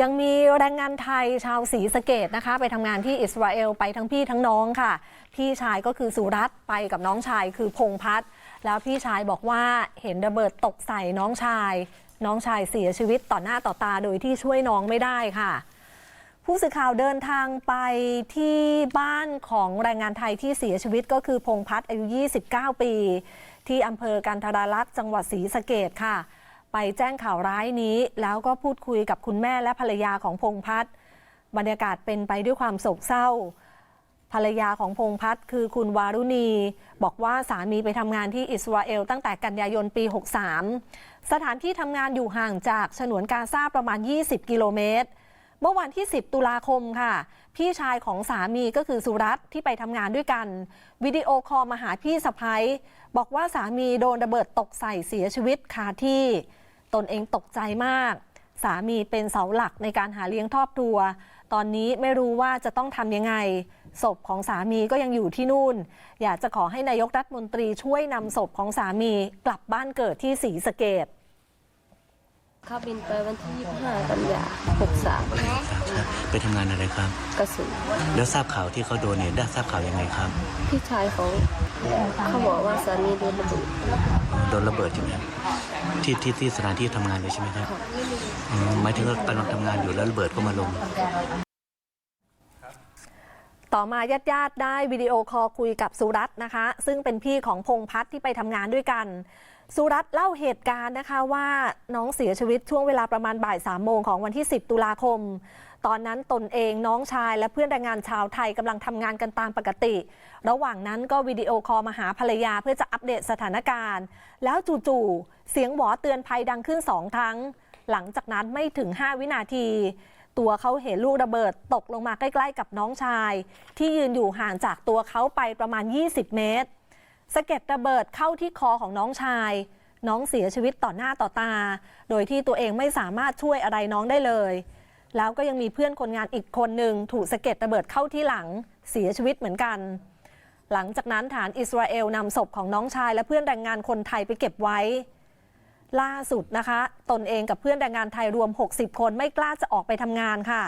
ยังมีแรงงานไทยชาวศรีสะเกดนะคะ ไปทำงานที่อิสราเอลไปทั้งพี่ทั้งน้องค่ะ พี่ชายก็คือสุรัตไปกับน้องชายคือพงพัฒน์แล้วพี่ชายบอกว่าเห็นระเบิดตกใส่น้องชาย น้องชายเสียชีวิตต่อหน้าต่อตาโดยที่ช่วยน้องไม่ได้ค่ะ ผู้สื่อข่าวเดินทางไปที่บ้านของแรงงานไทยที่เสียชีวิตก็คือพงพัฒน์อายุ 29 ปี ที่อำเภอกันทราลักษ์จังหวัดศรีสะเกดค่ะ ไปแจ้งข่าวร้ายนี้ แล้วก็พูดคุยกับคุณแม่และภรรยาของพงพัฒน์บรรยากาศเป็นไปด้วยความโศกเศร้า ภรรยาของพงพัฒน์คือคุณวารุณี บอกว่าสามีไปทำงานที่อิสราเอลตั้งแต่กันยายนปี 63 สถานที่ทำงานอยู่ห่างจากฉนวนกาซาประมาณ 20 กิโลเมตร เมื่อวันที่ 10 ตุลาคมค่ะ พี่ชายของสามีก็คือสุรัตน์ที่ไปทำงานด้วยกัน วิดีโอคอลมาหาพี่สะพ้ยบอกว่าสามีโดนระเบิดตกใส่เสียชีวิตคาที่ ตนเองตกใจมาก สามีเป็นเสาหลักในการหาเลี้ยงครอบครัว ตอนนี้ไม่รู้ว่าจะต้องทำยังไง ศพของสามีก็ยังอยู่ที่นู่น อยากจะขอให้นายกรัฐมนตรีช่วยนำศพของสามีกลับบ้านเกิดที่ศรีสะเกด ขาบินไปวันที่ 25 กันยา63ไปทำงานอะไรครับกระสุนแล้วทราบข่าวที่เขาโดนเนี่ยได้ทราบข่าวยังไงครับพี่ชายของเขาบอกว่าสามีโดนระเบิดโดนระเบิดใช่ไหมครับที่ที่ที่สถานที่ทำงานเลยใช่ไหมครับค่ะอืมหมายถึงว่ากำลังทำงานอยู่แล้วระเบิดก็มาลง ต่อมาญาติญาติๆได้วิดีโอคอลคุยกับสุรัตน์นะคะ ซึ่งเป็นพี่ของพงพัฒน์ที่ไปทำงานด้วยกัน สุรัตน์เล่าเหตุการณ์นะคะว่าน้องเสียชีวิตช่วงเวลาประมาณบ่ายสามโมงของวันที่ 10 ตุลาคม ตอนนั้นตนเองน้องชายและเพื่อนแรงงานชาวไทยกำลังทำงานกันตามปกติ ระหว่างนั้นก็วิดีโอคอลมาหาภรรยาเพื่อจะอัปเดตสถานการณ์ แล้วจู่ๆเสียงหวอเตือนภัยดังขึ้นสองครั้ง หลังจากนั้นไม่ถึง 5 วินาที ตัวเขาเห็นลูกระเบิดตกลงมาใกล้ ๆ กับน้องชาย ที่ยืนอยู่ห่างจากตัวเขาไปประมาณ 20 เมตรสะเก็ดระเบิดเข้าที่คอของน้องชาย น้องเสียชีวิตต่อหน้าต่อตา โดยที่ตัวเองไม่สามารถช่วยอะไรน้องได้เลย แล้วก็ยังมีเพื่อนคนงานอีกคนหนึ่งถูกสะเก็ดระเบิดเข้าที่หลังเสียชีวิตเหมือนกัน หลังจากนั้นฐานอิสราเอลนำศพของน้องชายและเพื่อนแรงงานคนไทยไปเก็บไว้ ล่าสุดนะคะ ตนเองกับเพื่อนแรงงานไทยรวม 60 คนไม่กล้าจะออกไปทำงานค่ะ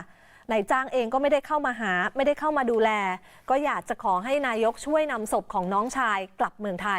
นายจ้างเองก็ไม่ได้เข้ามาหา ไม่ได้เข้ามาดูแล ก็อยากจะขอให้นายกช่วยนำศพของน้องชายกลับเมืองไทย